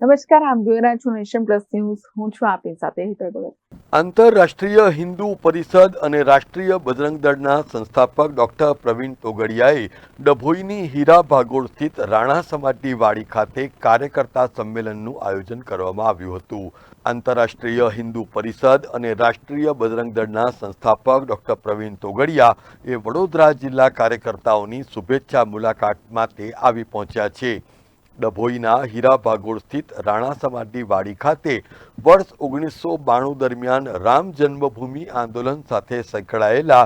નમસ્કાર આપ જોઈ રહ્યા છો નેશન પ્લસ ન્યૂઝ. હું છું આપની સાથે હિતલ ભગત. આંતરરાષ્ટ્રીય હિન્દુ પરિષદ અને રાષ્ટ્રીય બજરંગ દળના સંસ્થાપક ડોક્ટર પ્રવીણ તોગડિયાએ ડભોઈની હીરા ભાગોળ સ્થિત રાણા સમાજની વાડી ખાતે કાર્યકર્તા સંમેલનનું આયોજન કરવામાં આવ્યું હતું. આંતરરાષ્ટ્રીય હિન્દુ પરિષદ અને રાષ્ટ્રીય બજરંગ દળના સંસ્થાપક ડોક્ટર પ્રવીણ તોગડિયા એ વડોદરા જિલ્લા કાર્યકર્તાઓની શુભેચ્છા મુલાકાત માટે આવી પહોંચ્યા છે. ડભોઈના હીરા ભાગોળ સ્થિત રાણા સમાજની વાડી ખાતે વર્ષ ઓગણીસો બાણું દરમિયાન રામ જન્મભૂમિ આંદોલન સાથે સંકળાયેલા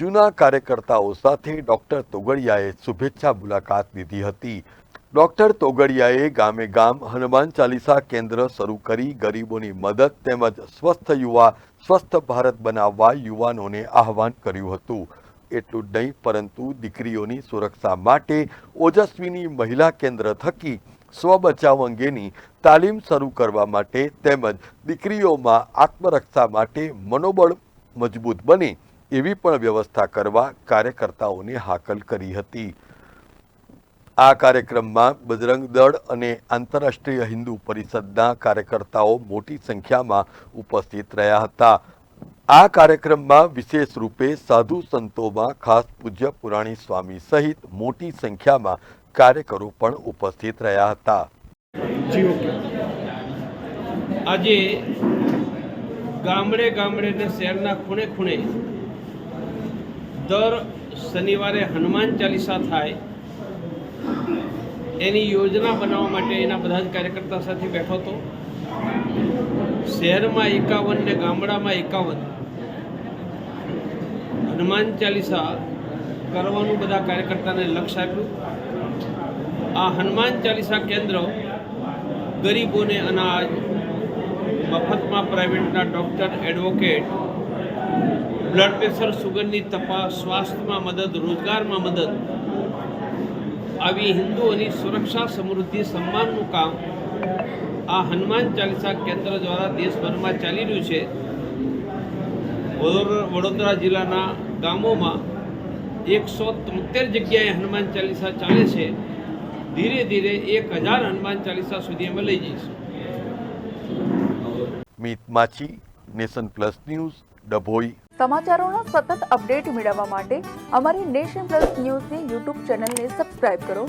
જૂના કાર્યકર્તાઓ સાથે ડોક્ટર તોગડિયાએ શુભેચ્છા મુલાકાત લીધી હતી. ડોક્ટર તોગડિયાએ ગામે ગામ હનુમાન ચાલીસા કેન્દ્ર શરૂ કરી ગરીબોની મદદ તેમજ સ્વસ્થ યુવા, સ્વસ્થ ભારત બનાવવા યુવાનોને આહવાન કર્યું હતું. એટલું જ નહીં, પરંતુ દીકરીઓની સુરક્ષા માટે ઓજસ્વીની મહિલા કેન્દ્ર થકી સ્વબચાવ અંગેની તાલીમ શરૂ કરવા માટે તેમજ દીકરીઓમાં આત્મરક્ષા માટે મનોબળ મજબૂત બને એવી પણ વ્યવસ્થા કરવા કાર્યકર્તાઓને હાકલ કરી હતી. આ કાર્યક્રમમાં બજરંગ દળ અને આંતરરાષ્ટ્રીય હિન્દુ પરિષદના કાર્યકર્તાઓ મોટી સંખ્યામાં ઉપસ્થિત રહ્યા હતા. આ કાર્યક્રમમાં વિશેષ રૂપે સાધુ સંતોમાં ખાસ પૂજ્ય પુરાણી સ્વામી સહિત મોટી સંખ્યામાં કાર્યકરો પણ ઉપસ્થિત રહ્યા હતા. આજે ગામડે ગામડે ને શહેરના ખૂણે ખૂણે દર શનિવારે હનુમાન ચાલીસા થાય, એની યોજના બનાવવા માટે એના બધા જ કાર્યકર્તા સાથે બેઠો હતો. શહેરમાં એકાવન ને ગામડામાં એકાવન. હનુમાન ચાલીસા કરવાનું બધા કાર્યકર્તાને લક્ષ્ય આપ્યું. આ હનુમાન ચાલીસા કેન્દ્ર ગરીબોને અનાજ, મફતમાં પ્રાઇવેટના ડૉક્ટર, એડવોકેટ, બ્લડ પ્રેશર સુગરની તપાસ, સ્વાસ્થ્યમાં મદદ, રોજગારમાં મદદ. આવી હિન્દુઓની સુરક્ષા સમૃદ્ધિ, સન્માનનું કામ આ હનુમાન ચાલીસા કેન્દ્ર દ્વારા દેશભરમાં ચાલી રહ્યું છે. વડોદરા વડોદરા જિલ્લાના ગામોમાં એકસો તોતેર જગ્યાએ હનુમાન ચાલીસા ચાલે છે. ધીરે ધીરે એક હજાર હનુમાન ચાલીસા સુધી અમે લઈ જઈશું. Meet Machhi nation plus news Dabhoi. સમાચારોનો સતત અપડેટ મેળવવા માટે અમારી નેશન પ્લસ ન્યૂઝની યુટ્યુબ ચેનલને સબસ્ક્રાઇબ કરો.